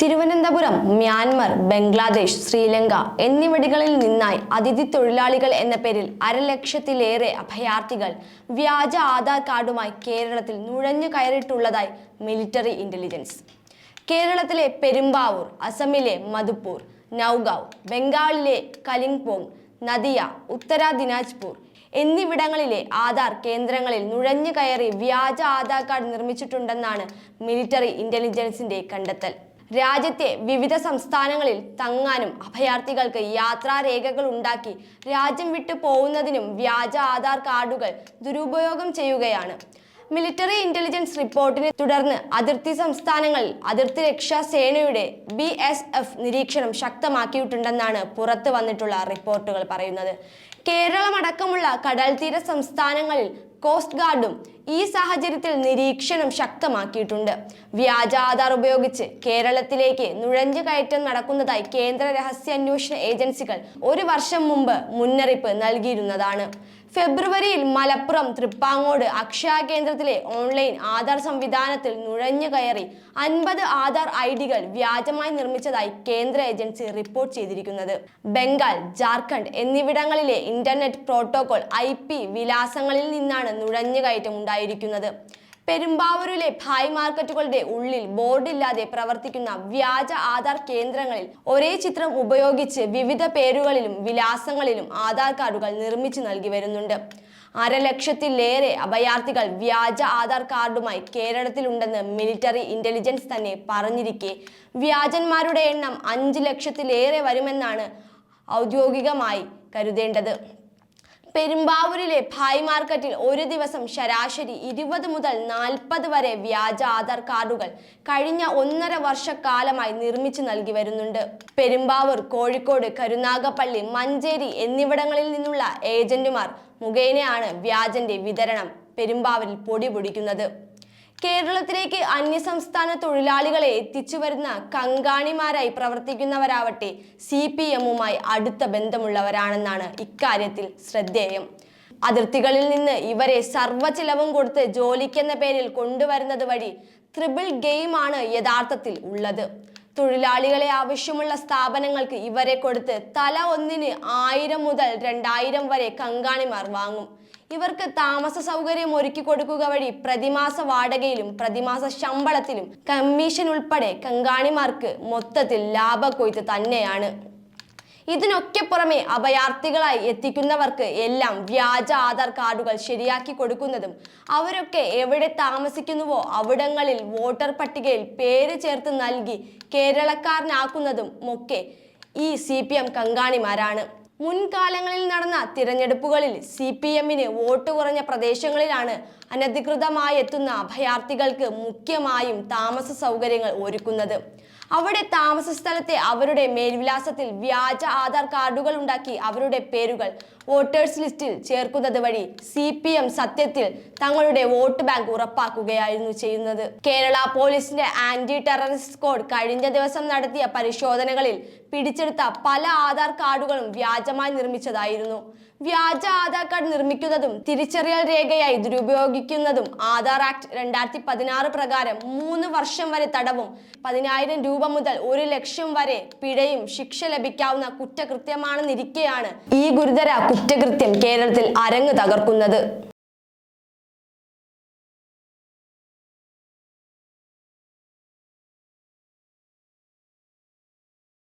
Thiruvananthapuram Myanmar Bangladesh Sri Lanka എന്നിവിടങ്ങളിൽ നിന്നായി അതിഥി തൊഴിലാളികൾ എന്ന പേരിൽ അരലക്ഷത്തിലേറെ അഭയാർത്ഥികൾ വ്യാജ ആധാർ കാർഡുമായി കേരളത്തിൽ നുഴഞ്ഞു കയറിയിട്ടുള്ളതായി മിലിറ്ററി ഇന്റലിജൻസ്. കേരളത്തിലെ പെരുമ്പാവൂർ അസമിലെ മധുപൂർ നൌഗാവ് ബംഗാളിലെ കലിംപോങ് നദിയ ഉത്തര ദിനാജ്പൂർ എന്നിവിടങ്ങളിലെ ആധാർ കേന്ദ്രങ്ങളിൽ നുഴഞ്ഞു കയറി വ്യാജ ആധാർ കാർഡ് നിർമ്മിച്ചിട്ടുണ്ടെന്നാണ് മിലിറ്ററി ഇന്റലിജൻസിന്റെ കണ്ടെത്തൽ. രാജ്യത്തെ വിവിധ സംസ്ഥാനങ്ങളിൽ തങ്ങാനും അഭയാർത്ഥികൾക്ക് യാത്രാരേഖകൾ ഉണ്ടാക്കി രാജ്യം വിട്ടു പോകുന്നതിനും വ്യാജ ആധാർ കാർഡുകൾ ദുരുപയോഗം ചെയ്യുകയാണ്. മിലിറ്ററി ഇന്റലിജൻസ് റിപ്പോർട്ടിനെ തുടർന്ന് അതിർത്തി സംസ്ഥാനങ്ങളിൽ അതിർത്തി രക്ഷാ സേനയുടെ ബി എസ് എഫ് നിരീക്ഷണം ശക്തമാക്കിയിട്ടുണ്ടെന്നാണ് പുറത്തു വന്നിട്ടുള്ള റിപ്പോർട്ടുകൾ പറയുന്നത്. കേരളമടക്കമുള്ള കടൽത്തീര സംസ്ഥാനങ്ങളിൽ കോസ്റ്റ് ഗാർഡും ഈ സാഹചര്യത്തിൽ നിരീക്ഷണം ശക്തമാക്കിയിട്ടുണ്ട്. വ്യാജ ആധാർ ഉപയോഗിച്ച് കേരളത്തിലേക്ക് നുഴഞ്ഞു കയറ്റം നടക്കുന്നതായി കേന്ദ്ര രഹസ്യാന്വേഷണ ഏജൻസികൾ ഒരു വർഷം മുമ്പ് മുന്നറിയിപ്പ് നൽകിയിരുന്നതാണ്. ഫെബ്രുവരിയിൽ മലപ്പുറം തൃപ്പാങ്ങോട് അക്ഷയ കേന്ദ്രത്തിലെ ഓൺലൈൻ ആധാർ സംവിധാനത്തിൽ നുഴഞ്ഞു കയറി അൻപത് ആധാർ ഐ ഡികൾ വ്യാജമായി നിർമ്മിച്ചതായി കേന്ദ്ര ഏജൻസി റിപ്പോർട്ട് ചെയ്തിരിക്കുന്നത്. ബംഗാൾ ജാർഖണ്ഡ് എന്നിവിടങ്ങളിലെ ഇന്റർനെറ്റ് പ്രോട്ടോകോൾ ഐ വിലാസങ്ങളിൽ നിന്നാണ് നുഴഞ്ഞുകയറ്റം ഉണ്ടായിരിക്കുന്നത് പെരുമ്പാവൂരിലെ ഭായ് മാർക്കറ്റുകളുടെ ഉള്ളിൽ ബോർഡില്ലാതെ പ്രവർത്തിക്കുന്ന വ്യാജ ആധാർ കേന്ദ്രങ്ങളിൽ ഒരേ ചിത്രം ഉപയോഗിച്ച് വിവിധ പേരുകളിലും വിലാസങ്ങളിലും ആധാർ കാർഡുകൾ നിർമ്മിച്ചു നൽകി വരുന്നുണ്ട്. അരലക്ഷത്തിലേറെ അഭയാർത്ഥികൾ വ്യാജ ആധാർ കാർഡുമായി കേരളത്തിലുണ്ടെന്ന് മിലിറ്ററി ഇന്റലിജൻസ് തന്നെ പറഞ്ഞിരിക്കെ. വ്യാജന്മാരുടെ എണ്ണം അഞ്ച് ലക്ഷത്തിലേറെ വരുമെന്നാണ് ഔദ്യോഗികമായി കരുതേണ്ടത്. പെരുമ്പാവൂരിലെ ഭായ് മാർക്കറ്റിൽ ഒരു ദിവസം ശരാശരി ഇരുപത് മുതൽ നാൽപ്പത് വരെ വ്യാജ ആധാർ കാർഡുകൾ കഴിഞ്ഞ ഒന്നര വർഷക്കാലമായി നിർമ്മിച്ചു നൽകി വരുന്നുണ്ട്. പെരുമ്പാവൂർ കോഴിക്കോട് കരുനാഗപ്പള്ളി മഞ്ചേരി എന്നിവിടങ്ങളിൽ നിന്നുള്ള ഏജന്റുമാർ മുഖേനയാണ് വ്യാജന്റെ വിതരണം പെരുമ്പാവൂരിൽ പൊടി പൊടിക്കുന്നത്. കേരളത്തിലേക്ക് അന്യസംസ്ഥാന തൊഴിലാളികളെ എത്തിച്ചു വരുന്ന കങ്കാണിമാരായി പ്രവർത്തിക്കുന്നവരാവട്ടെ സി പി എമ്മുമായി അടുത്ത ബന്ധമുള്ളവരാണെന്നാണ് ഇക്കാര്യത്തിൽ ശ്രദ്ധേയം. അതിർത്തികളിൽ നിന്ന് ഇവരെ സർവ ചിലവും കൊടുത്ത് ജോലിക്കെന്ന പേരിൽ കൊണ്ടുവരുന്നത് വഴി ത്രിബിൾ ഗെയിമാണ് യഥാർത്ഥത്തിൽ ഉള്ളത്. തൊഴിലാളികളെ ആവശ്യമുള്ള സ്ഥാപനങ്ങൾക്ക് ഇവരെ കൊടുത്ത് തല ഒന്നിന് ആയിരം മുതൽ രണ്ടായിരം വരെ കങ്കാണിമാർ വാങ്ങും. ഇവർക്ക് താമസ സൗകര്യം ഒരുക്കി കൊടുക്കുക വഴി പ്രതിമാസ വാടകയിലും പ്രതിമാസ ശമ്പളത്തിലും കമ്മീഷൻ ഉൾപ്പെടെ കങ്കാണിമാർക്ക് മൊത്തത്തിൽ ലാഭക്കൊയ്ത്ത് തന്നെയാണ്. ഇതിനൊക്കെ പുറമെ അഭയാർത്ഥികളായി എത്തിക്കുന്നവർക്ക് എല്ലാം വ്യാജ ആധാർ കാർഡുകൾ ശരിയാക്കി കൊടുക്കുന്നതും അവരൊക്കെ എവിടെ താമസിക്കുന്നുവോ അവിടങ്ങളിൽ വോട്ടർ പട്ടികയിൽ പേര് ചേർത്ത് നൽകി കേരളക്കാരനാക്കുന്നതും ഒക്കെ ഈ സി പി എം കങ്കാണിമാരാണ്. മുൻകാലങ്ങളിൽ നടന്ന തിരഞ്ഞെടുപ്പുകളിൽ സി പി എമ്മിന് വോട്ട് കുറഞ്ഞ പ്രദേശങ്ങളിലാണ് അനധികൃതമായി എത്തുന്ന അഭയാർത്ഥികൾക്ക് മുഖ്യമായും താമസ സൗകര്യങ്ങൾ ഒരുക്കുന്നത്. അവിടെ താമസ സ്ഥലത്തെ അവരുടെ മേൽവിലാസത്തിൽ വ്യാജ ആധാർ കാർഡുകൾ ഉണ്ടാക്കി അവരുടെ പേരുകൾ വോട്ടേഴ്സ് ലിസ്റ്റിൽ ചേർക്കുന്നത് വഴി സി പി എം സത്യത്തിൽ തങ്ങളുടെ വോട്ട് ബാങ്ക് ഉറപ്പാക്കുകയായിരുന്നു ചെയ്യുന്നത്. കേരള പോലീസിന്റെ ആന്റി ടെററിസ്റ്റ് സ്ക്വാഡ് കഴിഞ്ഞ ദിവസം നടത്തിയ പരിശോധനകളിൽ പിടിച്ചെടുത്ത പല ആധാർ കാർഡുകളും വ്യാജമായി നിർമ്മിച്ചതായിരുന്നു. വ്യാജ ആധാർ കാർഡ് നിർമ്മിക്കുന്നതും തിരിച്ചറിയൽ രേഖയായി ദുരുപയോഗിക്കുന്നതും ആധാർ ആക്ട് രണ്ടായിരത്തി പതിനാറ് പ്രകാരം മൂന്ന് വർഷം വരെ തടവും പതിനായിരം രൂപ മുതൽ ഒരു ലക്ഷം വരെ പിഴയും ശിക്ഷ ലഭിക്കാവുന്ന കുറ്റകൃത്യമാണെന്നിരിക്കെയാണ് ഈ ഗുരുതര കുറ്റകൃത്യം കേരളത്തിൽ അരങ്ങ് തകർക്കുന്നത്.